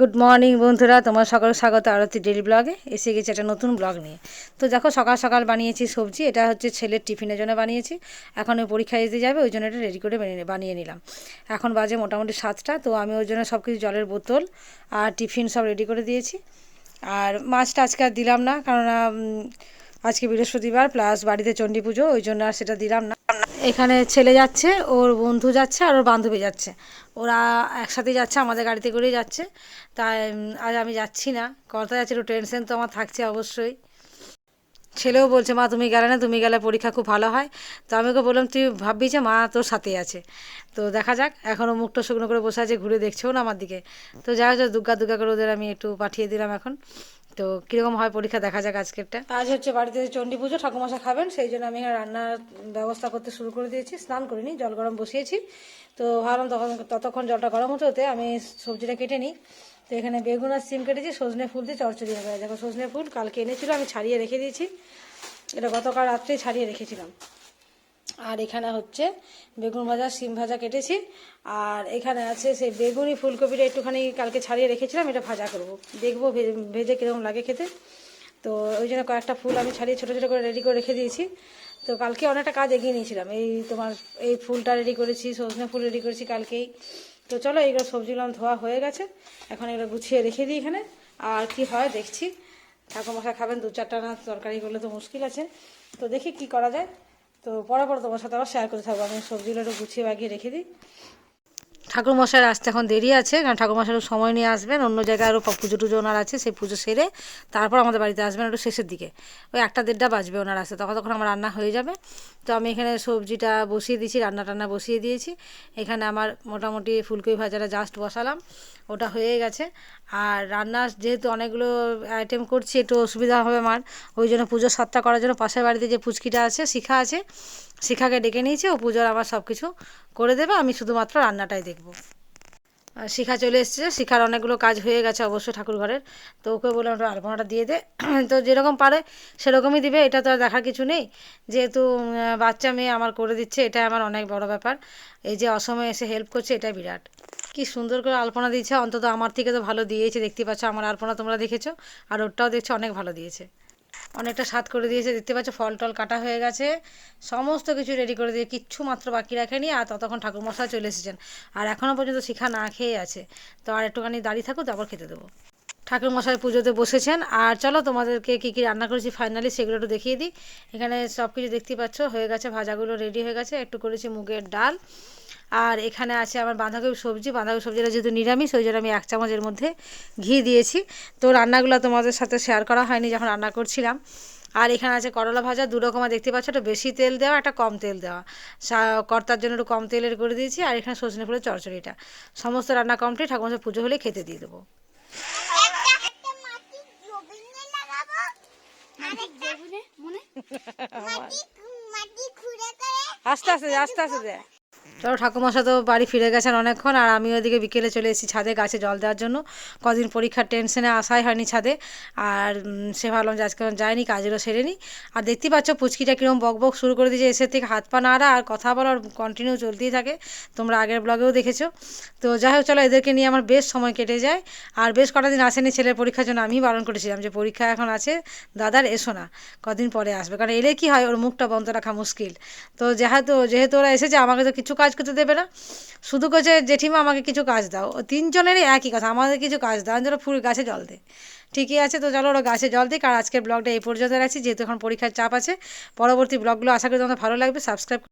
Good morning বন্ধুরা। তোমার সকাল স্বাগত আরতি ডেলি ব্লগে এসে গেছে একটা নতুন ব্লগ নিয়ে। তো দেখো, সকাল সকাল বানিয়েছি সবজি। এটা হচ্ছে ছেলের টিফিনের জন্য বানিয়েছি। এখন ওই পরীক্ষা দিতে যাবে, ওই জন্য এটা রেডি করে বানিয়ে নিলাম। এখন বাজে মোটামুটি সাতটা, তো আমি ওই জন্য সব কিছু জলের বোতল আর টিফিন সব রেডি করে দিয়েছি। আর মাছটা আজকে আর দিলাম না কারণ আজকে বৃহস্পতিবার প্লাস বাড়িতে চণ্ডী পুজো ওই জন্য আর সেটা দিলাম না। এখানে ছেলে যাচ্ছে, ওর বন্ধু যাচ্ছে আর ওর বান্ধবী যাচ্ছে। ওরা একসাথে যাচ্ছে, আমাদের গাড়িতে করেই যাচ্ছে। তাই আজ আমি যাচ্ছি না। কথা যাচ্ছে, একটু টেনশন তো আমার থাকছে অবশ্যই। ছেলেও বলছে, মা, তুমি গেলে না, তুমি গেলে পরীক্ষা খুব ভালো হয়। তো আমি ওকে বললাম, তুই ভাববি যে মা তোর সাথেই আছে। তো দেখা যাক এখনও মুখটা শুকনো করে বসে আছে, ঘুরে দেখছেও না আমার দিকে। তো যাই হোক, দুগ্গা দুগ্গা করে ওদের আমি একটু পাঠিয়ে দিলাম এখন। তো কীরকম হয় পরীক্ষা? দেখা যাক আজকেরটা। আজ হচ্ছে বাড়িতে চণ্ডী পুজো ঠাকুমশা খাবেন, সেই জন্য আমি রান্নার ব্যবস্থা করতে শুরু করে দিয়েছি। স্নান করিনি, জল গরম বসিয়েছি। তো ভাবলাম তখন, ততক্ষণ জলটা গরম হতে হতে আমি সবজিটা কেটে নিই। তো এখানে বেগুন আর সিম কেটেছি, সজনে ফুল দিয়ে চচ্চড়ি হবে। দেখো সজনে ফুল, কালকে এনেছিল, আমি ছাড়িয়ে রেখে দিয়েছি। এটা গতকাল রাত্রেই ছাড়িয়ে রেখেছিলাম। আর এখানে হচ্ছে বেগুন ভাজা সিম ভাজা কেটেছি। আর এখানে আছে সেই বেগুনি ফুলকপিটা একটুখানি কালকে ছাড়িয়ে রেখেছিলাম, এটা ভাজা করব। দেখব ভেজে কীরকম লাগে খেতে। তো ওই জন্য কয়েকটা ফুল আমি ছাড়িয়ে ছোটো ছোটো করে রেডি করে রেখে দিয়েছি। তো কালকে অনেকটা কাজ এগিয়ে নিয়েছিলাম। এই তোমার, এই ফুলটা রেডি করেছি, সজনে ফুল রেডি করেছি কালকেই। তো চলো এইগুলো সবজিগুলো ধোয়া হয়ে গেছে। এখন এগুলো গুছিয়ে রেখে দিই এখানে। আর কি হয় দেখছি। ঠাকুরমশাই খাবেন দু চারটা না, তরকারি করলে তো মুশকিল আছে। তো দেখি কি করা যায়। তো পরে পরে তোমার সাথে আবার শেয়ার করে থাকব। আমি সবজিগুলো একটু গুছিয়ে বাগিয়ে রেখে দিই। ঠাকুরমশাইয়ের আসতে এখন দেরি আছে, কারণ ঠাকুরমশাই সময় নিয়ে আসবেন, অন্য জায়গায় আরও পুজো টুজো ওনার আছে, সেই পুজো সেরে তারপর আমাদের বাড়িতে আসবেন একটু শেষের দিকে। ওই একটা দেড়টা বাজবে ওনার আসতে তখন তখন আমার রান্না হয়ে যাবে। তো আমি এখানে সবজিটা বসিয়ে দিয়েছি, রান্না টান্না বসিয়ে দিয়েছি। এখানে আমার মোটামুটি ফুলকপি ভাজাটা জাস্ট বসালাম, ওটা হয়ে গেছে। আর রান্নার যেহেতু অনেকগুলো আইটেম করছি, একটু অসুবিধা হবে আমার, ওই জন্য পুজোর সাতটা করার জন্য পাশের বাড়িতে যে পুচকিটা আছে, শিখা আছে, শিখাকে ডেকে নিয়েছে, ও পুজোর আবার সব কিছু করে দেবে, আমি শুধুমাত্র রান্নাটাই দেখব। শিখা চলে এসেছে, শিখার অনেকগুলো কাজ হয়ে গেছে অবশ্য ঠাকুর ঘরের তো ওকে বললাম একটু আলপনাটা দিয়ে দে। তো যেরকম পারে সেরকমই দিবে, এটা তো আর দেখার কিছু নেই। যেহেতু বাচ্চা মেয়ে আমার করে দিচ্ছে এটা আমার অনেক বড় ব্যাপার। এই যে অসময়ে এসে হেল্প করছে এটা বিরাট। কি সুন্দর করে আলপনা দিয়েছে, অন্তত আমার থেকে তো ভালো দিয়েছে। দেখতে পাচ্ছ, আমার আলপনা তোমরা দেখেছ, আর ওরটাও দেখছ, অনেক ভালো দিয়েছে। অনেকটা স্বাদ করে দিয়েছে। দেখতে পাচ্ছ ফল টল কাটা হয়ে গেছে। সমস্ত কিছু রেডি করে দিয়ে কিচ্ছু মাত্র বাকি রাখেনি আর ততক্ষণ ঠাকুরমশাই চলে এসেছেন। আর এখনও পর্যন্ত শিখা না খেয়ে আছে। তো আর একটুখানি দাঁড়িয়ে থাকুক তারপর খেতে দেবো। ঠাকুর মশাই পুজোতে বসেছেন। আর চলো, তোমাদেরকে কী কী রান্না করেছি ফাইনালি সেগুলো একটু দেখিয়ে দিই। এখানে সব কিছু দেখতেই পাচ্ছ, হয়ে গেছে, ভাজাগুলো রেডি হয়ে গেছে। একটু করেছি মুগের ডাল। আর এখানে আছে আমার বাঁধাকপি সবজি। বাঁধাকপি সবজিটা যেহেতু নিরামিষ, ওই জন্য আমি এক চামচের মধ্যে ঘি দিয়েছি। তো রান্নাগুলো তোমাদের সাথে শেয়ার করা হয়নি যখন রান্না করছিলাম। আর এখানে আছে করলা ভাজা, দু রকমের দেখতে পাচ্ছ। একটা বেশি তেল দেওয়া, একটা কম তেল দেওয়া। কর্তার জন্য একটু কম তেলের করে দিয়েছি, আর এখানে সজনে ফুলের চচ্চড়িটা সমস্ত রান্না কমপ্লিট ঠাকুর পুজো হলে খেতে দিয়ে দেবো। আস্তে আস্তে আস্তে আস্তে চলো ঠাকুমশা তো বাড়ি ফিরে গেছেন অনেকক্ষণ, আর আমি ওদিকে বিকেলে চলে এসেছি ছাদে গাছে জল দেওয়ার জন্য। কদিন পরীক্ষার টেনশনে আসাই হয়নি ছাদে। আর সে ভাবলাম যে আজকে যায়নি কাজেরও সেরেনি আর দেখতেই পাচ্ছ পুচকিটা কীরকম বক বক শুরু করে দিয়েছে এসে থেকে হাত পা নাড়া আর কথা বলার কন্টিনিউ চলতেই থাকে। তোমরা আগের ব্লগেও দেখেছ। তো যাই হোক, চলো এদেরকে নিয়ে আমার বেশ সময় কেটে যায়। আর বেশ কটা দিন আসেনি ছেলের পরীক্ষার জন্য আমি বারণ করেছিলাম যে পরীক্ষা এখন আছে, দাদার এসো না, কদিন পরে আসবে। কারণ এলে কি হয়, ওর মুখটা বন্ধ রাখা মুশকিল। তো যেহেতু যেহেতু ওরা এসেছে, আমাকে তো কিছু কাজ করতে দেবে না। শুধু করছে জেঠিমা, আমাকে কিছু কাজ দাও। তিনজনেরই একই কথা, আমাদের কিছু কাজ দাও। যেন ফুল গাছে জল দে। ঠিকই আছে তো, চলো ওরা গাছে জল দিক, আর আজকের ব্লগটা এই পর্যন্ত রাখছি। যেহেতু এখন পরীক্ষার চাপ আছে, পরবর্তী ব্লগগুলো আশা করি তোমাদের ভালো লাগবে। সাবস্ক্রাইব